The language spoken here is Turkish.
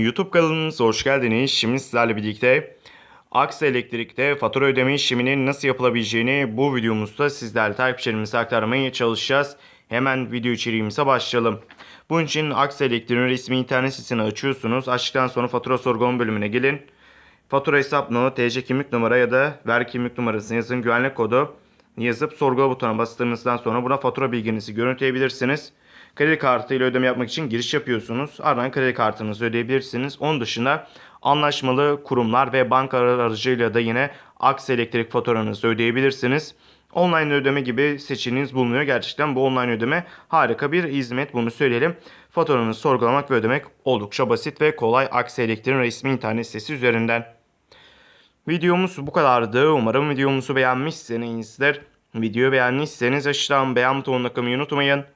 YouTube kanalımıza hoş geldiniz. Şimdi sizlerle birlikte Aksa Elektrik'te fatura ödeme işleminin nasıl yapılabileceğini bu videomuzda sizlerle takipçilerimize aktarmaya çalışacağız. Hemen video içeriğimize başlayalım. Bunun için Aksa Elektrik'in resmi internet sitesini açıyorsunuz. Açtıktan sonra fatura sorgulama bölümüne gelin. Fatura hesap no, TC kimlik numara ya da vergi kimlik numarasını yazın. Güvenlik kodu yazıp sorgula butonuna bastığınızdan sonra buna fatura bilginizi görüntüleyebilirsiniz. Kredi kartı ile ödeme yapmak için giriş yapıyorsunuz. Ardından kredi kartınızı ödeyebilirsiniz. Onun dışında anlaşmalı kurumlar ve banka aracılığıyla da yine Aksa Elektrik faturanızı ödeyebilirsiniz. Online ödeme gibi seçeneğiniz bulunuyor. Gerçekten bu online ödeme harika bir hizmet bunu söyleyelim. Faturanızı sorgulamak ve ödemek oldukça basit ve kolay Aksa Elektrik'in resmi internet sitesi üzerinden. Videomuz bu kadardı. Umarım videomuzu beğenmişsinizdir. Videoyu beğendiyseniz aşağıdan beğen butonuna tıklamayı unutmayın.